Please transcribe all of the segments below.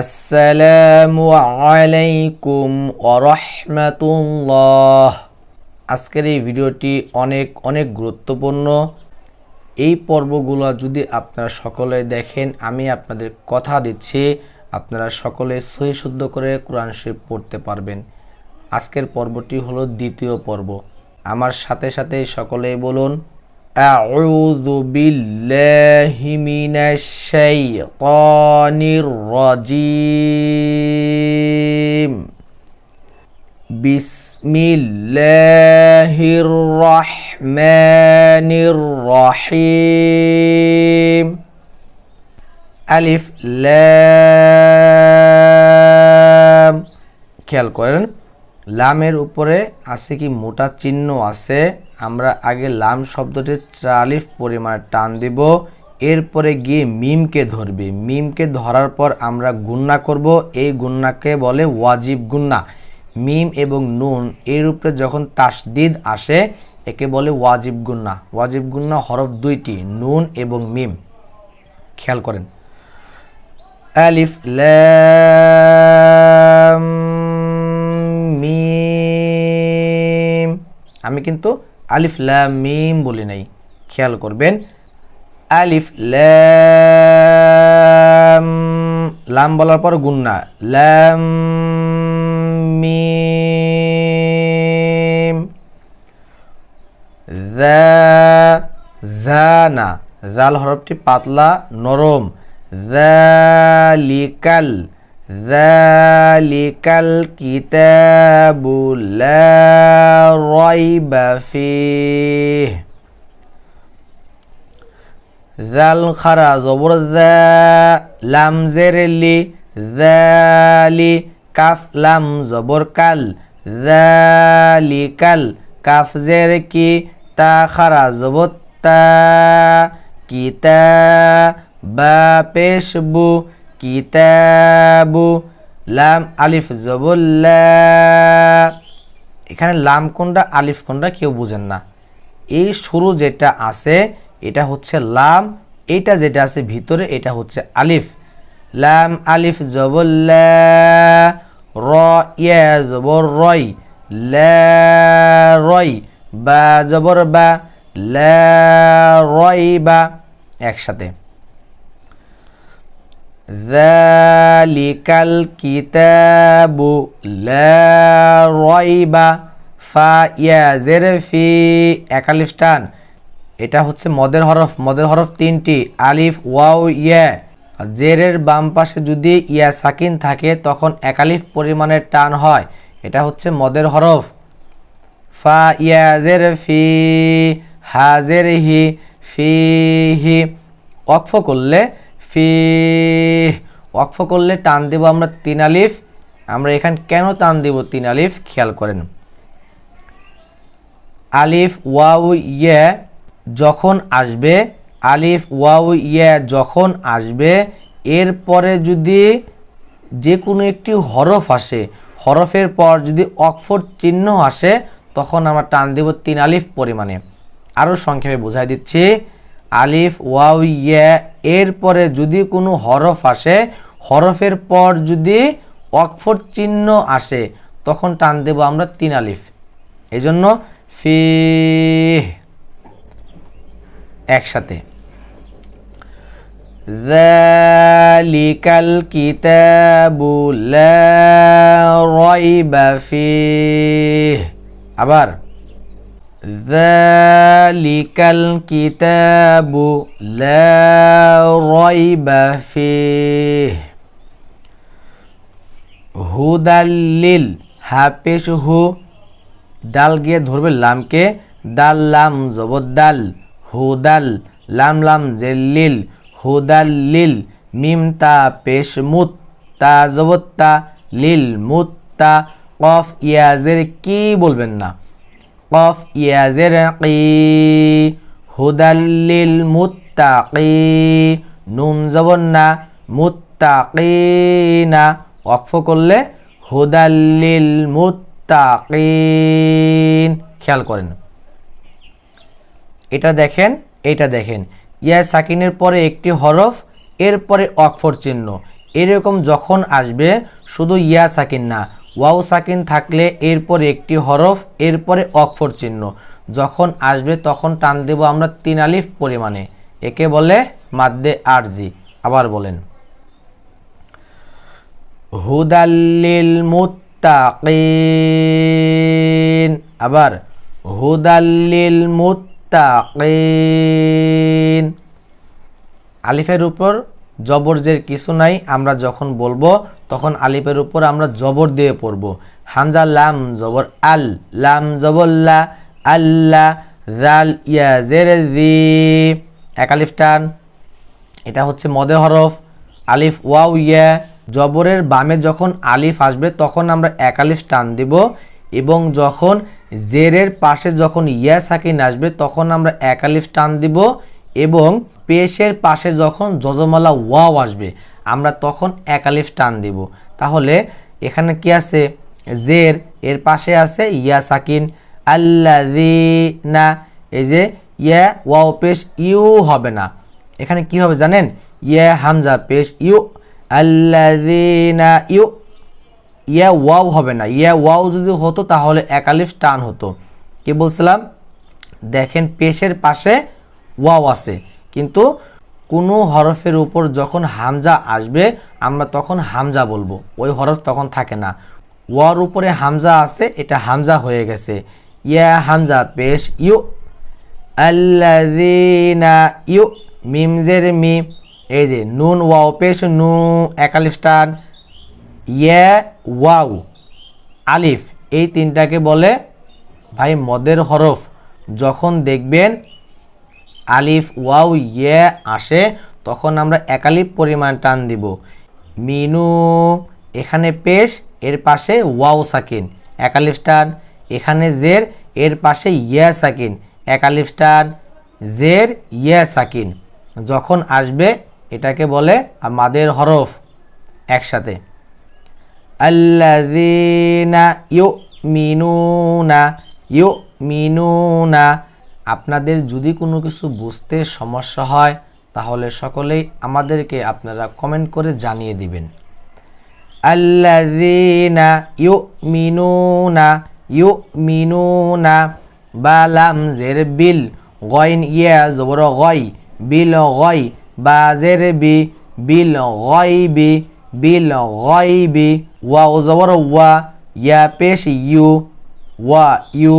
আসসালামু আলাইকুম ওরহমাতুল্লাহ। আজকের এই ভিডিওটি অনেক অনেক গুরুত্বপূর্ণ। এই পর্বগুলো যদি আপনারা সকলে দেখেন, আমি আপনাদের কথা দিচ্ছি, আপনারা সকলে সহি শুদ্ধ করে কোরআন শরীফ পড়তে পারবেন। আজকের পর্বটি হলো দ্বিতীয় পর্ব। আমার সাথে সাথে সকলেই বলুন أعوذ بالله من الشيطان الرجيم بسم الله الرحمن الرحيم আলিফ লাম খেয়াল করেন লামের উপরে আছে কি মোটা চিহ্ন আছে? আমরা আগে লাম শব্দটি চালিফ পরিমাণে টান দিব। এরপরে গিয়ে মিমকে ধরবে। মিমকে ধরার পর আমরা গুন্না করব। এই গুন্নাকে বলে ওয়াজিব গুন্না। মিম এবং নুন এর উপরে যখন তাসদিদ আসে, একে বলে ওয়াজিব গুন্না। ওয়াজিব গুন্না হরফ দুইটি, নুন এবং মিম। খেয়াল করেন। আলিফ লাম আমি কিন্তু আলিফ, লাম, মিম বলি নাই। খেয়াল করবেন। আলিফ, লাম লাম বলার পর গুন্না লাম, মিম জাল হরফটি পাতলা, নরম। জালিকাল জালিকাল কিতাবু লা রাইবা ফিহ জাল খারা জবর জা লাম জের লি জালি কাফ লাম জবর কাল জালিকাল কাফ জের কি তা খারা জবর তা কিতা বা পেশবু কিতাবু লাম আলিফ জবুল্লা। এখানে লাম কোনটা, আলিফ কোনটা কেউ বুঝেন না। এই শুরু যেটা আছে, এটা হচ্ছে লাম এটা যেটা আছে ভিতরে, এটা হচ্ছে আলিফ। লাম আলিফ জবল্লা, র, ইয়া জবর রয়, লা বা জবর বা, লা বা, একসাথে। যালিকাল কিতাবু লা রাইবা ফা ইয়া জের ফি একালিফ টান এটা হচ্ছে মদের হরফ। মদের হরফ তিনটি। আলিফ, ওয়াও, ইয়া। জেরের বাম পাশে যদি ইয়া সাকিন থাকে, তখন একালিফ পরিমাণের টান হয়। এটা হচ্ছে মদের হরফ। ফা ইয়া জের ফি হাজের হি ফি হি। অক্ফ করলে ফি। ওয়াকফ করলে টান দেব আমরা তিন আলিফ। আমরা এখানে কেন টান দেব তিন আলিফ? খেয়াল করেন। আলিফ ওয়াউ ইয়ে যখন আসবে, আলিফ ওয়াউ ইয়ে যখন আসবে, এরপরে যদি যে কোনো একটি হরফ আসে, হরফের পর যদি অক্ষর চিহ্ন আসে, তখন আমরা টান দেব তিন আলিফ পরিমাণে। আরও সংক্ষেপে বোঝাই দিচ্ছি। আলিফ ওয়াউ ইয়া এরপরে যদি কোনো হরফ আসে, হরফের পর যদি অক্ষর চিহ্ন আসে, তখন টান দেব আমরা তিন আলিফ। এই জন্য ফি একসাথে। যালিকাল কিতাবু লা রাইবা আবার যালিকাল কিতাবু লা রাইবা ফিহ হুদাল্লিল হাফেশ হু ডাল গিয়ে ধরবে লামকে দাল লাম জবদ্দাল হুদাল লাম লাম জেল্লিল হুদাল্লিল মিম তা পেশ মুত তা জবত্তা লিল মুত্তা কফ ইয়াজের কি বলবেন না কফ ইয়াজের কি হুদাল্লিল মুত্তাকি নুন জবন্না মুত্তাকিনা ওয়াকফ করলে হুদাল্লিল মুত্তাকিন খেয়াল করেন। এটা দেখেন এটা দেখেন। ইয়া সাকিনের পরে একটি হরফ, এরপরে অক্ষর চিহ্ন। এরকম যখন আসবে, শুধু ইয়া সাকিন না ওয়াও সাকিন থাকলে এরপর একটি হরফ, এরপরে অক্ষর চিহ্ন। যখন আসবে তখন টান দেব আমরা তিন আলিফ পরিমাণে। একে বলে মাদ্দে আরজি। আবার বলেন। হুদাল্লিল মুত্তাকিন। আবার হুদাল্লিল মুত্তাকিন। আলিফের উপর জবর জের কিছু নাই, আমরা যখন বলব তখন আলিফের উপর আমরা জবর দিয়ে পড়ব। হামজা লাম জবর, আল লাম জবল্লা আল্লাহ জাল ইয়া, জের, জি। এক আলিফ টান। এটা হচ্ছে মদে হরফ। আলিফ, ওয়াও, ইয়া। জবরের বামে যখন আলিফ আসবে, তখন আমরা এক আলিফ টান দিব এবং যখন জেরের পাশে যখন ইয়া সাকিন আসবে, তখন আমরা এক আলিফ টান দিব এবং পেশের পাশে যখন যজমালা ওয়াও আসবে। আমরা তখন এক আলিফ টান দিব। তাহলে এখানে কি আছে? জের, এর পাশে আছে ইয়া সাকিন। আল্লাযিনা, এই যে ইয়া ওয়াও পেশ ইউ হবে না। এখানে কি হবে জানেন? ইয়া হামজা পেশ ইউ। আল্লাযিনা ইউ। ইয়া ওয়াও হবে না। ইয়া ওয়াও যদি হতো তাহলে একালিফ টান হতো। কি বলছিলাম? দেখেন পেশের পাশে ওয়াও আছে। কিন্তু কোনো হরফের উপর যখন হামজা আসবে, আমরা তখন হামজা বলব। ওই হরফ তখন থাকে না। ওয়ার উপরে হামজা আছে, এটা হামজা হয়ে গেছে। ইয়া হামজা পেশ, ইউ আল্লাযিনা ইউ মিমজের মি, এই যে নুন, ওয়াও পেশ, নু একালিফ টান ইয়া, ওয়াও, আলিফ, এই তিনটাকে বলে ভাই মদের হরফ। যখন দেখবেন আলিফ, ওয়াও ইয়ে আসে, তখন আমরা একালিফ পরিমাণ টান দিব। মিনু, এখানে পেশ, এর পাশে ওয়াও সাকিন, একালিফ টান। এখানে জের, এর পাশে ইয়া সাকিন, একালিফ টান। জের, ইয়া সাকিন। যখন আসবে, এটাকে বলে মাদের হরফ একসাথে। আল্লাযীনা ইউমিনুনা ইউমিনুনা আপনাদের যদি কোনো কিছু বুঝতে সমস্যা হয়, তাহলে সকলেই আমাদেরকে আপনারা কমেন্ট করে জানিয়ে দিবেন। আল্লাযীনা ইউমিনুনা ইউমিনুনা বালাম জের বিল গয়ন ইয়া জবর গয়, বিল গয় বা জের বি, বিল গয়বি বিল গয়বি ওয়া জবর ওয়া, ইয়া পেশ ইউ, ওয়া ইউ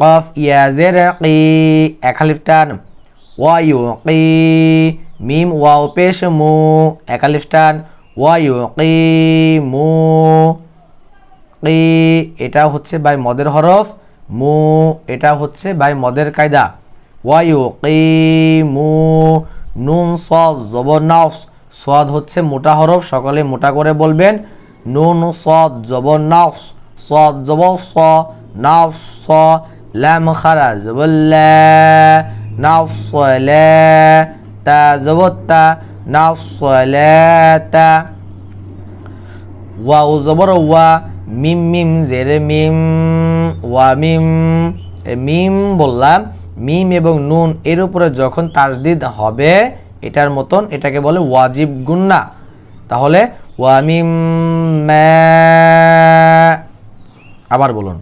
কফ ইয়া জের কি এক আলিফ টান ওয়া ইউ কি মিম ওয়াও পেশ মু এক আলিফ টান ওয়া ইউ কি মু কি এটা হচ্ছে বাই মদের হরফ. মু. এটা হচ্ছে বাই মদের কায়দা. ওয়া ইউ কি মু. নুন সদ জবর নাফস। সদ হচ্ছে মোটা হরফ। সকলে মোটা করে বলবেন। নুন সদ জবর নাফস। সদ জবর স, নাফস, স। লাম খারা জবর লা নাফস লা তা জবর তা নাফস লা তা ওয়াও জবর ওয়া মিম মিম জেরে মিম ওয়া মিম মিম বললাম। মিম এবং নুন এর উপরে যখন তাজদিদ হবে, এটার মতন এটাকে বলে ওয়াজিব গুন্না। তাহলে ওয়ামিম আবার বলুন।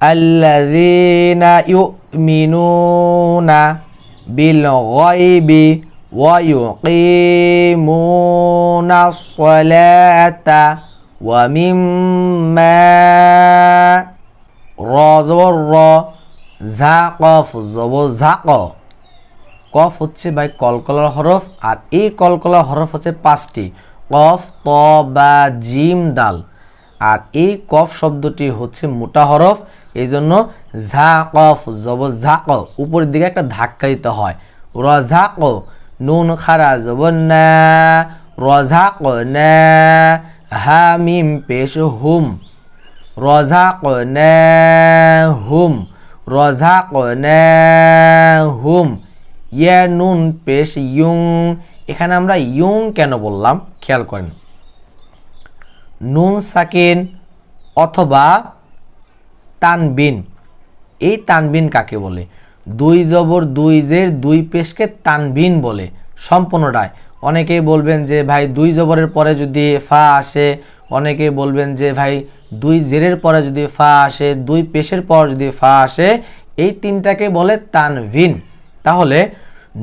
আল্লাযীনা ইউমিনুনা বিল গায়বি ওয়া ইউকিমুনাস সালাতা ওয়া মিম্মা র জবর র ঝা কফ কফ হচ্ছে ভাই কলকলার হরফ, আর এই কলকলার হরফ হচ্ছে পাঁচটি। কফ, ত, বা, জিম, দাল। আর এই কফ শব্দটি হচ্ছে মোটা হরফ এই জন্য ঝা কফ জব উপরের দিকে একটা ধাক্কা দিতে হয়। র ঝাক নুন খারা জব না, র ঝাক না, হা, মিম, পেশ, হুম। রজাকনাহুম রজাকনাহুম ইয়া, নুন, পেশ ইউং এখানে আমরা ইউং কেন বললাম? খেয়াল করেন। নুন সাকিন অথবা তানবিন। এই তানবিন কাকে বলে? দুই জবর দুই জের দুই পেশকে তানবিন বলে সম্পূর্ণটায় অনেকেই বলবেন যে, ভাই, দুই জবরের পরে যদি ফা আসে, অনেকেই বলবেন যে, ভাই, দুই জেরের পরে যদি ফা আসে, দুই পেশের পর যদি ফা আসে, এই তিনটাকে বলে তানভিন তাহলে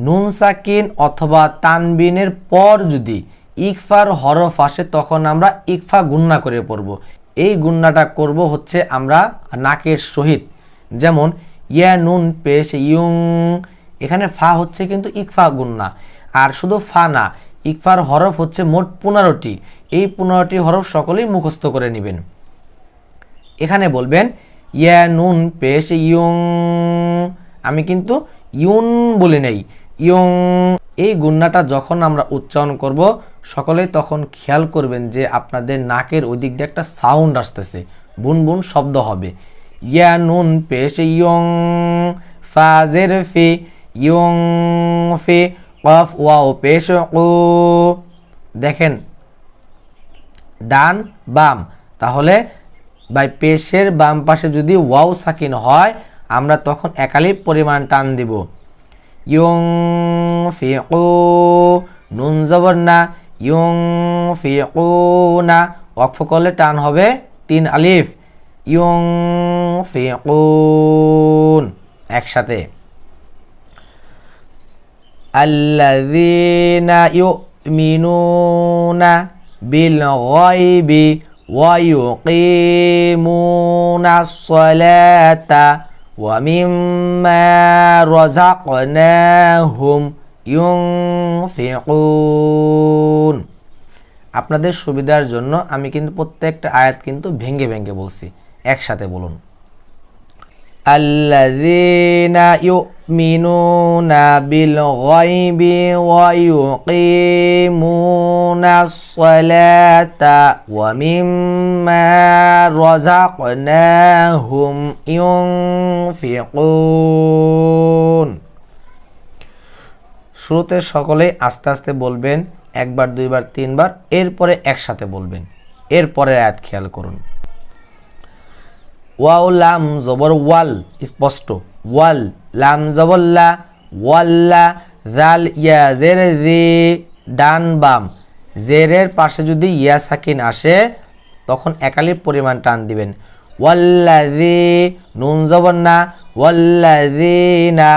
নুন সাকিন অথবা তানবিনের পর যদি ইকফার হরফ আসে, তখন আমরা ইকফা গুন্না করে পড়ব। এই গুন্নাটা করব হচ্ছে আমরা নাকের সহিত। যেমন, ইয়া নুন পেশ ইউং এখানে ফা হচ্ছে কিন্তু ইকফা গুন্না আর শুধু ফা না, ইকফার হরফ হচ্ছে মোট পনেরোটি। এই পনেরোটি হরফ সকলেই মুখস্থ করে নেবেন। এখানে বলবেন, ইয়া নুন পেশ ইয়ং। আমি কিন্তু ইউন বলি নাই, ইয়ং। এই গুন্নাটা যখন আমরা উচ্চারণ করব সকলেই তখন খেয়াল করবেন যে আপনাদের নাকের ওই দিক দিয়ে একটা সাউন্ড আসতেছে। বুন বুন শব্দ হবে। ইয়া নুন পেশ ইয়ং ফাজের ফে, ইয়ং ফে, কফ ওয়াও পেশ ও। দেখেন, ডান, বাম। তাহলে বাই পেশের বাম পাশে যদি ওয়াও সাকিন হয়, আমরা তখন একালিপ পরিমাণ টান দিব। ইয়ং ফে ও, নুন জবর না ইয়ং ফিকু না ওয়াকফ করলে টান হবে তিন আলিফ ইয়ং ফিকুন একসাথে الذين يؤمنون بالغيب ويقيمون الصلاة ومما رزقناهم ইউফিকুন আপনাদের সুবিধার জন্য আমি কিন্তু প্রত্যেকটা আয়াত কিন্তু ভেঙ্গে ভেঙ্গে বলছি। একসাথে বলুন। الذين يؤمنون بالغيب শুরুতে সকলেই আস্তে আস্তে বলবেন, একবার, দুইবার, তিনবার, এরপরে একসাথে বলবেন। এরপরে আয়াত খেয়াল করুন। ওয়াও, লাম, জবর, ওয়াল, স্পষ্ট। ওয়াল, লাম জবল্লা ওয়াল্লা জাল ইয়া, জের, জি, ডান, বাম। জেরের পাশে যদি ইয়া সাকিন আসে, তখন একালির পরিমাণ টান দিবেন। ওয়াল্লাজি নুন, জবর, না। ওয়াল্লাজিনা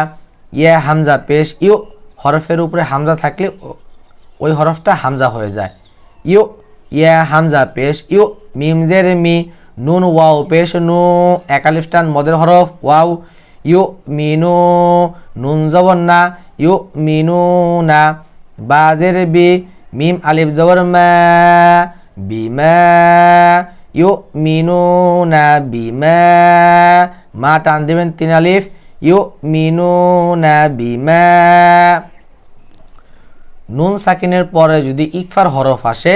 ইয়া, হামজা, পেশ, ইউ হরফের উপরে হামজা থাকলে ওই হরফটা হামজা হয়ে যায়। ইউ, ইয়া, হামজা, পেশ, ইউ, মিম, জের, মি, নুন, ওয়াও, পেশ, নু, একালিফটান, মদের হরফ, ওয়াও, ইউ মিনু নুন, জবর, না, ইউ মিনু না বাজের বি মিম, আলিফ, জবর, মা বিমা ইউ মিনু না বিমা মা, টান দেবেন, তিন আলিফ ইউ মিনু না বিমা। নুন সাকিনের পরে যদি ইকফার হরফ আসে,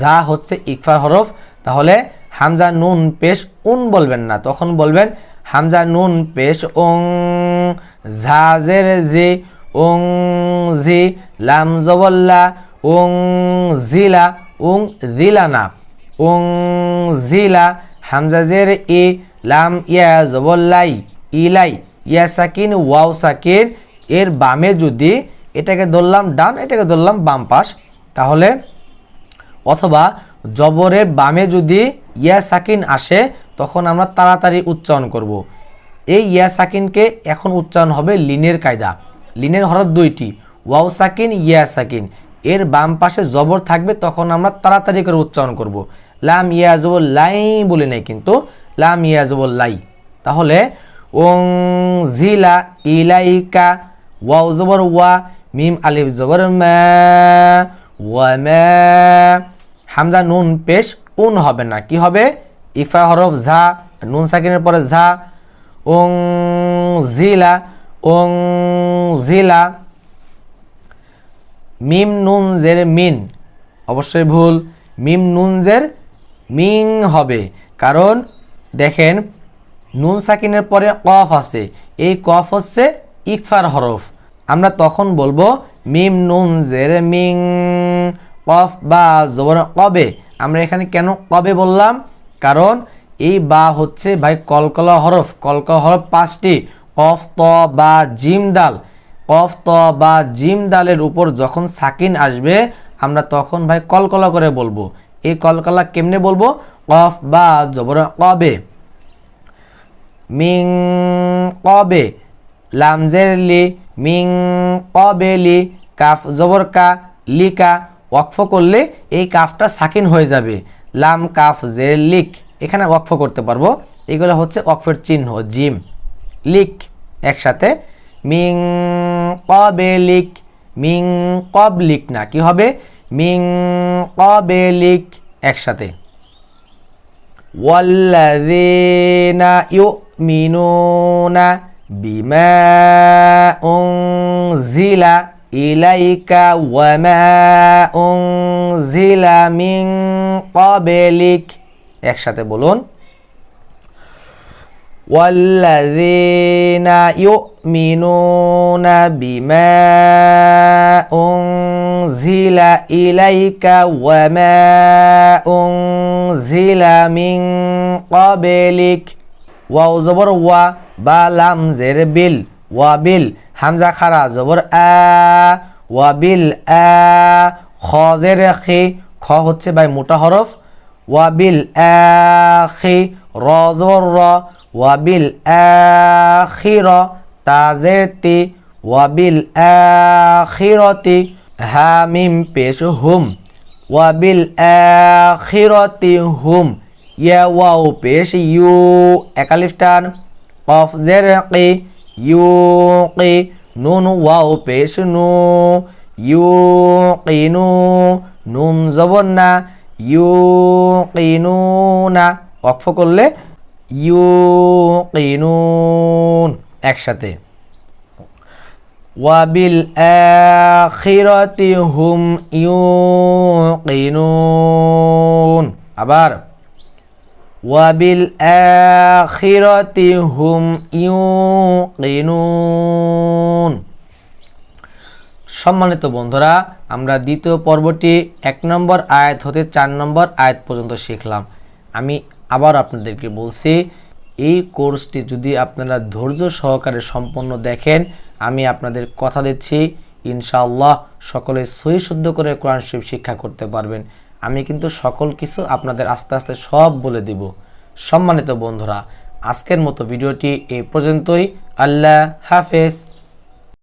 যা হচ্ছে ইকফার হরফ, তাহলে হামজা নুন পেশ উন বলবেন না। তখন বলবেন হামজা নুন পেশ ওং ঝাজের জি ওং জি লাম জবল্লা ওং জিলা উং জিলা না উং জিলা হামজা জের ই, লাম ইয়া জবল্লাই, ইলাই। ইয়া সাকিন, ওয়াও সাকিন, এর বামে যদি এটাকে ধরলাম ডান, এটাকে ধরলাম বাম পাশ, তাহলে অথবা জবরের বামে যদি ইয়া সাকিন আসে, তখন আমরা তাড়াতাড়ি উচ্চারণ করব। এই ইয়া সাকিনকে এখন উচ্চারণ হবে লিনের কায়দা লিনের হরফ দুইটি, ওয়াও সাকিন, ইয়া সাকিন এর বাম পাশে জবর থাকবে, তখন আমরা তাড়াতাড়ি করে উচ্চারণ করব। লাম, ইয়া, জবর, লাই বলি নাই কিন্তু, লাম, ইয়া, জবর, লাই তাহলে ওং জিলা ইলাইকা, ওয়াও জবর ওয়া, মিম আলিফ জবর মা হামজা নুন পেশ উন হবে না, কি হবে? ইফা হরফ ঝা, নুন সাকিনের পরে ঝা। ওং জিলা ওং জিলা মিম নুন জের মিন, অবশ্যই ভুল। মিম নুন জের মিং হবে, কারণ দেখেন নুন সাকিনের পরে কফ আছে। এই কফ হচ্ছে ইকফার হরফ। আমরা তখন বলব মিম, নুন, জের, মিং, কফ বা জবর কবে। আমরা এখানে কেন কবে বললাম? কারণ এই বা হচ্ছে ভাই কলকলা হরফ। কলকলা হরফ পাঁচটি। কফ, ত, বা, জিম দাল কফ, ত, বা, জিম দালের উপর যখন সাকিন আসবে, আমরা তখন ভাই কলকলা করে বলব। এই কলকলা কেমনে বলব? কফ বা জবর কবে। মিং কবে লামজের লি মিং কবে লি কাফ জবর কা লিকা, ওয়াকফ করলে এই কাফটা সাকিন হয়ে যাবে। লাম, কাফ, জের, লিক, এখানে ওয়াকফ করতে পারব। এগুলো হচ্ছে ওয়াকফের চিহ্ন, জিম, লিক, একসাথে। মিং কবে লিক মিং কব লিক না, কি হবে? মিং কবে লিক, একসাথে। ওয়াল্লাদিনা ইউ يؤمنون بما أنزل إليك وما أنزل من قبلك একসাথে বলুন والذين يؤمنون بما أنزل إليك وما أنزل من قبلك ওয়াও জবর ওয়া, বা লাম জের বিল, ওয়া বিল, হামজা খারা, জবর আ, ওয়া বিল আ, খ জের খি, খ হচ্ছে ভাই মোটা হরফ ওয়াবিল আখি র জবর র ওয়াবিল আখির তাজের তি ওয়াবিল আখিরতি হা মিম পেশ হুম ওয়াবিল আখিরতি হুম ইয়া ওয়াও, পেশ ইউ একালিফ টান কফ জের কি, ইউ কি, নুন ওয়াও, পেশ নু, ইউ কিনু নুন জবর না ইউকিনুনা ওয়াকফ করলে ইউকিনুন একসাথে। ওয়াবিল আখিরাতি হুম ইউকিনুন আবার আখিরাতি হুম ইউকিনুন সম্মানিত বন্ধুরা, আমরা দ্বিতীয় পর্বটি এক নম্বর আয়াত হতে চার নম্বর আয়াত পর্যন্ত শিখলাম। আমি আবার আপনাদেরকে বলছি, এই কোর্সটি যদি আপনারা ধৈর্য সহকারে সম্পন্ন দেখেন, আমি আপনাদের কথা দিচ্ছি, ইনশাআল্লাহ সকলে সহি শুদ্ধ করে কোরআন শরীফ শিক্ষা করতে পারবেন। আমি কিন্তু সকল কিছু আপনাদের আস্তে আস্তে সব বলে দিব। সম্মানিত বন্ধুরা, আজকের মতো ভিডিওটি এই পর্যন্তই। আল্লাহ হাফেজ।